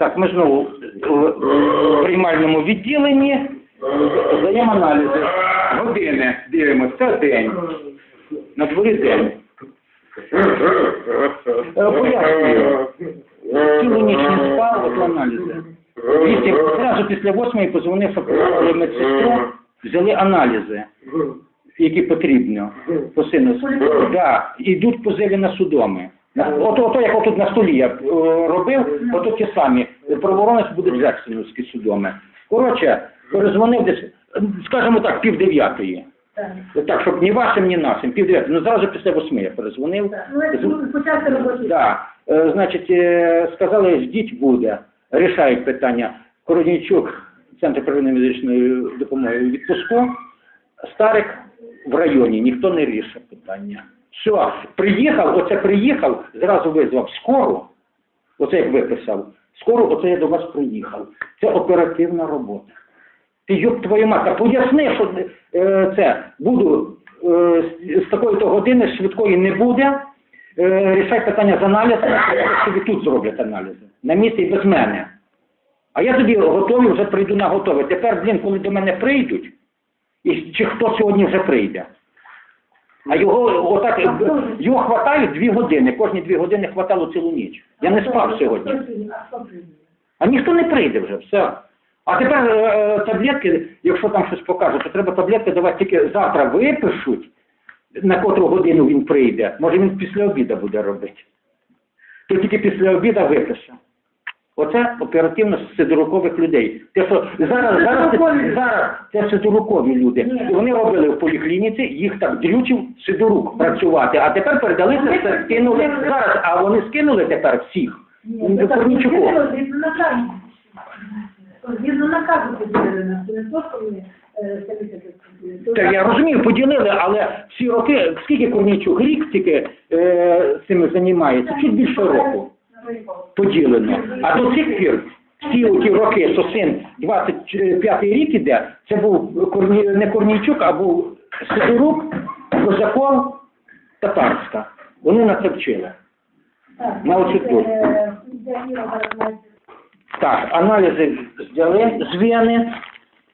Так, ми знову в приймальному відділенні здаємо аналізи. Години дивимося, це день. На дворі день. Е, Пояснюю. Цілу ніч не спав, от аналізи. Вісім, одразу після восьмої позвонив, медсестру, взяли аналізи, які потрібно по сину. Да, йдуть позови на судоми. На- Ото, ото, як отут на столі я е, робив, ото ті самі. Правоохоронець буде Джексоновські судоми. Коротше, перезвонив десь, скажімо так, пів дев'ятої. Так. Так, щоб ні вашим, ні нашим. Пів дев'ятої. Ну, зразу після восьми я перезвонив. Так. Ну, почався робочий. Да. Е, Значить, е, сказали, ждіть буде. Рішають питання. Короднічук, Центр первинної медичної допомоги відпуску. Старик в районі, ніхто не рішив питання. Все, приїхав, оце приїхав, зразу визвав скору, оце як виписав. Скоро оце я до вас приїхав. Це оперативна робота. Ти йоб твою мать, поясни, що е, це буду е, з, такої-то години швидкої не буде. Е, рішай питання з аналізом, собі тут зроблять аналізи. На місці і без мене. А я тоді готовий вже прийду на готове. Тепер, блін, коли до мене прийдуть, і чи хто сьогодні вже прийде. А його отак, його хватають дві години. Кожні дві години хватало цілу ніч. Я не спав сьогодні. А ніхто не прийде вже, все. А тепер е, е, таблетки, якщо там щось покажуть, то треба таблетки давати тільки завтра випишуть, на котру годину він прийде. Може він після обіду буде робити. То тільки після обіду випише. Оце оперативність сидорукових людей. Те, що зараз, зараз, зараз це сидорукові люди. І вони робили в поліклініці, їх так дрючив сидорук працювати, а тепер передали це все, скинули. Зараз, а вони скинули тепер всіх. Ні, так, Корнічуку. Згідно наказу. Поділили нас, е. Так, я розумію, поділили, але всі роки, скільки Корнійчук, рік тільки е, цим займається, чуть більше року поділено. А до цих пір, всі ті роки, що син 25-й рік іде, це був Корні, не Корнійчук, а був Сидорук, Козаков, Татарська. Вони нас це вчили. На оцю тут. Так, аналізи взяли з вени,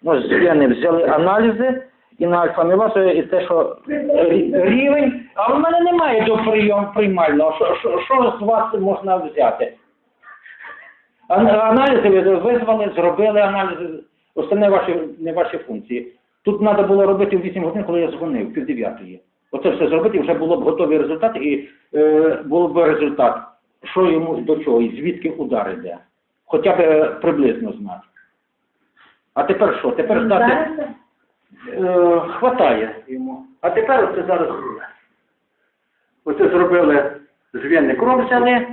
ну, з вени взяли аналізи і на альфа-мілазу, і те, що рівень, а в мене немає до прийом приймального. Що, що, що з вас можна взяти? Аналізи ви визвали, зробили аналізи, остальне ваші, не ваші функції. Тут треба було робити в 8 годин, коли я дзвонив, пів дев'ятої. Оце все зробити, вже було б готовий результат, і е, був б результат, що йому до чого, і звідки удар іде. Хоча б е, приблизно знати. А тепер що? Тепер здати Знаєте? Е, хватає йому. А тепер оце зараз оце зробили з вени кров взяли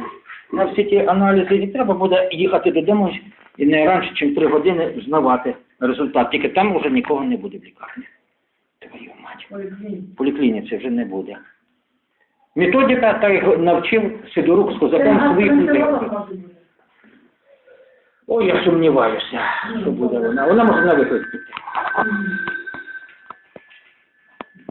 на всі ті аналізи, і треба буде їхати додому і не раніше, ніж три години знавати результат. Тільки там вже нікого не буде в лікарні. Твою мать. В поліклініці вже не буде. Методика так навчив Сидорук з козаком своїх людей. Ой, я сумніваюся, що буде вона. Вона може на вихід піти.